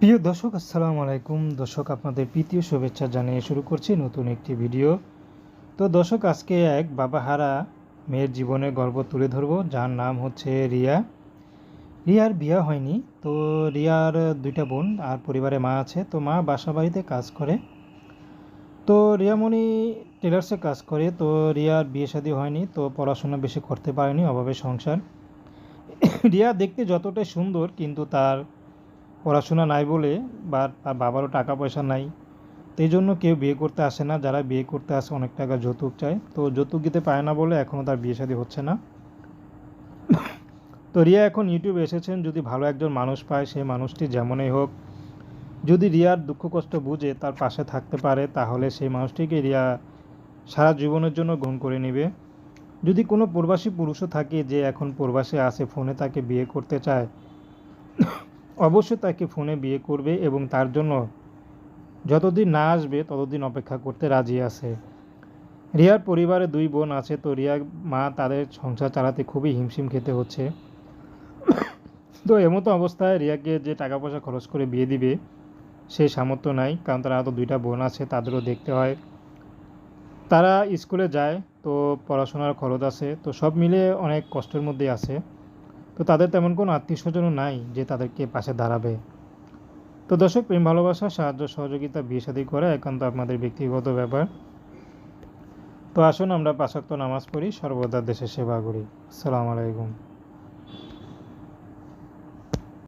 প্রিয় দর্শক, আসসালামু আলাইকুম। দর্শক, আপনাদের প্রীতীয় শুভেচ্ছা জানিয়ে শুরু করছি নতুন একটি ভিডিও। তো দর্শক, আজকে এক বাবাহারা মেয়ের জীবনের গল্প তুলে ধরবো, যার নাম হচ্ছে রিয়া। রিয়ার বিয়ে হয়নি, তো রিয়ার দুইটা বোন আর পরিবারে মা আছে, তো মা বাসা বাড়িতে কাজ করে। তো রিয়ামণি টেলার্সে কাজ করে, তো রিয়ার বিয়ে শাদী হয়নি, তো পড়াশোনা বেশি করতে পারেনি, অভাবে সংসার। রিয়া দেখতে যতটাই সুন্দর, কিন্তু তার পড়াশোনা নাই বলে বা তার বাবারও টাকা পয়সা নাই এই জন্য কেউ বিয়ে করতে আসে না। যারা বিয়ে করতে আসে অনেক টাকা যৌতুক চায়। তো যৌতুক দিতে পায় না বলে এখনও তার বিয়ে শাদী হচ্ছে না। তো রিয়া এখন ইউটিউবে এসেছেন। যদি ভালো একজন মানুষ পায় সেই মানুষটি যেমনই হোক, যদি রিয়ার দুঃখ কষ্ট বুঝে তার পাশে থাকতে পারে, তাহলে সেই মানুষটিকে রিয়া সারা জীবনের জন্য গ্রহণ করে নেবে। যদি কোনো প্রবাসী পুরুষও থাকে যে এখন প্রবাসে আসে ফোনে তাকে বিয়ে করতে চায় অবশ্যই তাকে ফোনে বিয়ে করবে এবং তার জন্য যতদিন না আসবে, ততদিন অপেক্ষা করতে রাজি আছে। রিয়ার পরিবারে দুই বোন আছে, তো রিয়ার মা তাদের সংসার চালাতে খুবই হিমশিম খেতে হচ্ছে। তো এমতো অবস্থায় রিয়াকে যে টাকা পয়সা খরচ করে বিয়ে দিবে সেই সামর্থ্য নাই, কারণ তারা তো দুইটা বোন আছে, তাদেরও দেখতে হয়। তারা স্কুলে যায়, তো পড়াশোনার খরচ আছে, তো সব মিলে অনেক কষ্টের মধ্যে আছে। তো তাদের তেমন কোনো আত্মীয় স্বজনও নাই যে তাদেরকে পাশে দাঁড়াবে। তো দর্শক, প্রেম, ভালোবাসা, সাহায্য, সহযোগিতা, বিয়ে শাদী করা একান্ত আপনাদের ব্যক্তিগত ব্যাপার। তো আসুন আমরা পাশাক্ত নামাজ পড়ি, সর্বদা দেশের সেবা করি। আসসালামু আলাইকুম।